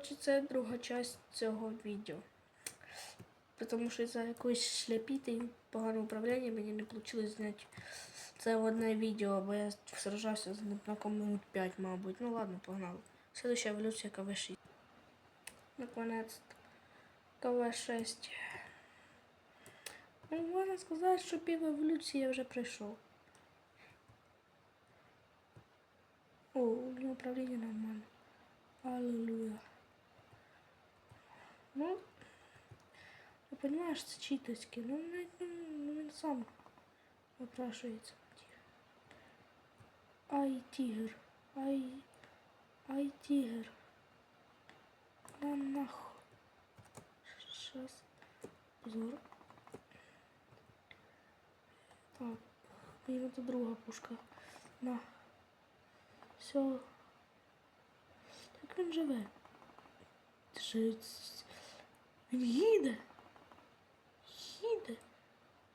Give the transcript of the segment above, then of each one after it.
Коротше, це друга часть цього відео. Тому що за якоїсь шляпіти і поганого управління мені не вийшло зняти це одне відео, бо я сражався з на минут 5, мабуть. Ну ладно, погнали. Следующая еволюція КВ6. Наконець. КВ6. Ну, можна сказати, що пів еволюції я вже пройшов. О, управління нормально. Аллилуйя. Ну, я понимаю, что это читочки, но ну, ну, він сам напрашивается. Ай, тигр. Ай, ай, тигр. На нахуй. Сейчас. Позор. Так, мені это друга пушка. На. Все. Як він живе? Жить. Він їде. Їде.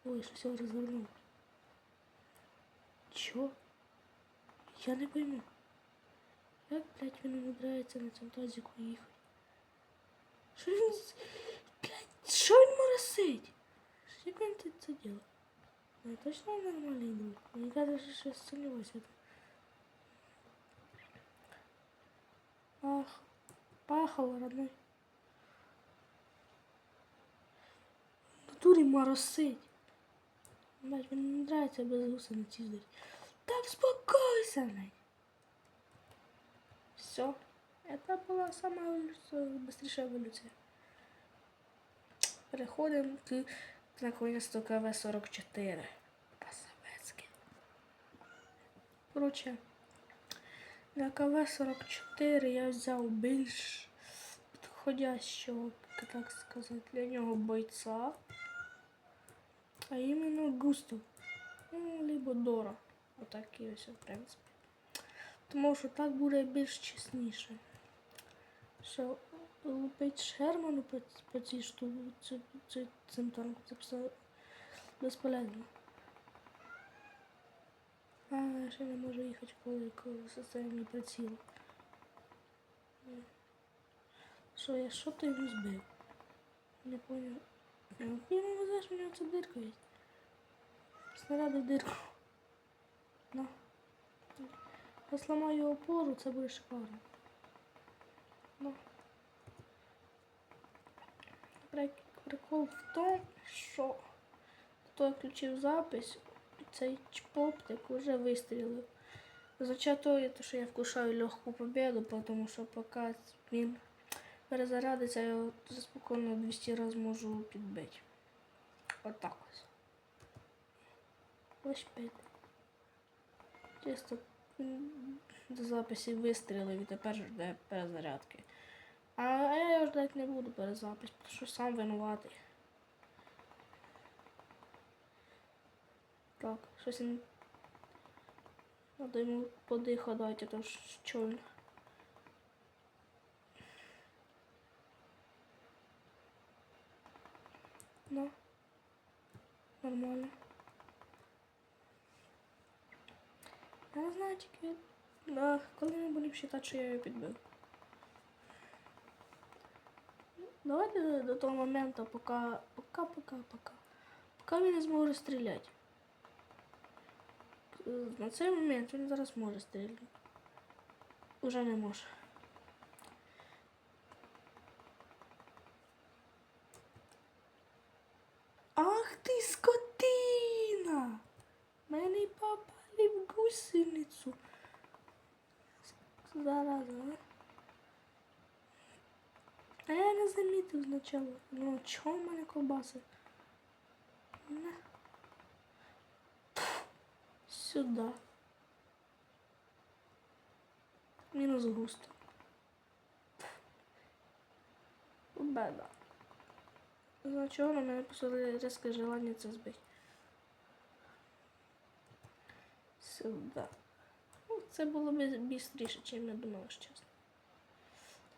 Ой, щось його розвернув. Чо? Я не пойму. Як, блядь, він умудряється на цьому тазику їхати? Що він... з- Блядь, що він моросить? Як він це це делает? Ну, точно нормально йду. Мені кажется, що я сумніваюся. в этом. Ах, пахало, родной. В натурі моросить. Блять, мені не нравится без гусениці їздити. Та успокойся, блядь. Все. Это была самая быстрейшая эволюция. Переходим к наконец-то КВ-44. По-советски. Короче, на КВ-44 я взяв більш підходящого, так сказати, для нього бойця. А іменно Густав. Ну, либо Дора. Отакий ось, в принципі. Тому що так буде більш чесніше. Що лупить Шерману по, по цій штуці, цим, танку, це все безполезно. А, я ще не можу їхати, коли, коли состоянні приціл. Що я що ти йому збив? Не. Ну, Ти йому везеш, у нього це дирка є. Снаряди дирку. На. Я сломаю опору, це буде шикарно. На. Прикол в тому, що хто включив запись, цей чпоптик вже вистрілив. Означає то, що я вкушаю легку победу, тому що поки він перезарядиться, я його спокійно 200 разів можу підбити. Отак ось. Ось п'ять. Чисто до записі вистрілив і тепер жде перезарядки. А я його ждати не буду перезапис, тому що сам винуватий. Так, щось він. Надо йому подиха дати, то що він. Ну. Нормально. Я не знаю тільки. Коли ми будемо вважати, що я її підбив. Давайте до, того моменту, поки, поки, поки, поки. Він не зможе стріляти. На цей момент він зараз може стріляти. Уже не може. Ах ти скотина! Мене попали в гусеницю. Зараза, а? Я не замітив спочатку. Ну, чого в мене ковбаси? На. Пф, Мінус густо. Беда. За чого на мене посадили різке желання це збити. Сюди. Ну, це було б бістріше, чим я думала, чесно.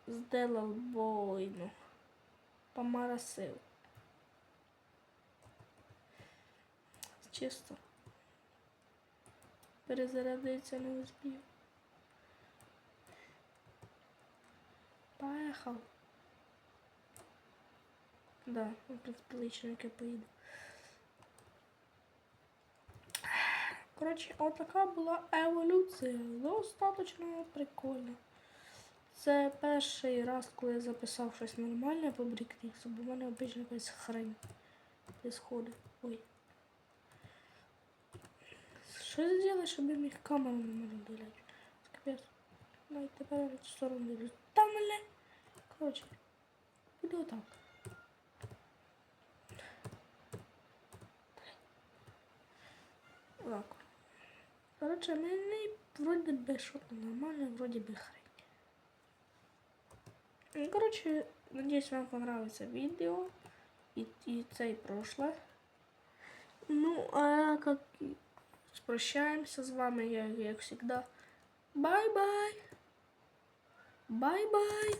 Сделав бойну. Помарасив. Чисто. Перезарядиться не успів. Поехал. Да, в принципе, лично як поїду. Коротше, отака була еволюція. Достаточно прикольно. Це перший раз, коли я записав щось нормальне по брікріксу, бо в мене обично якась хрень происходит. Ой. Що я зробити, щоб я міг камеру не можу удаляти? Капець. Ну тепер я цю сторону дивлюсь. Там мене. Коротше, буде отак. Так. Коротше, мені ну, ну вроді би що нормально, вроді би хрень. Ну, Коротше, надіюсь, вам понравится видео и и це і прошле. Ну, а как спрощаємося с вами, я, как всегда. Бай-бай! Бай-бай!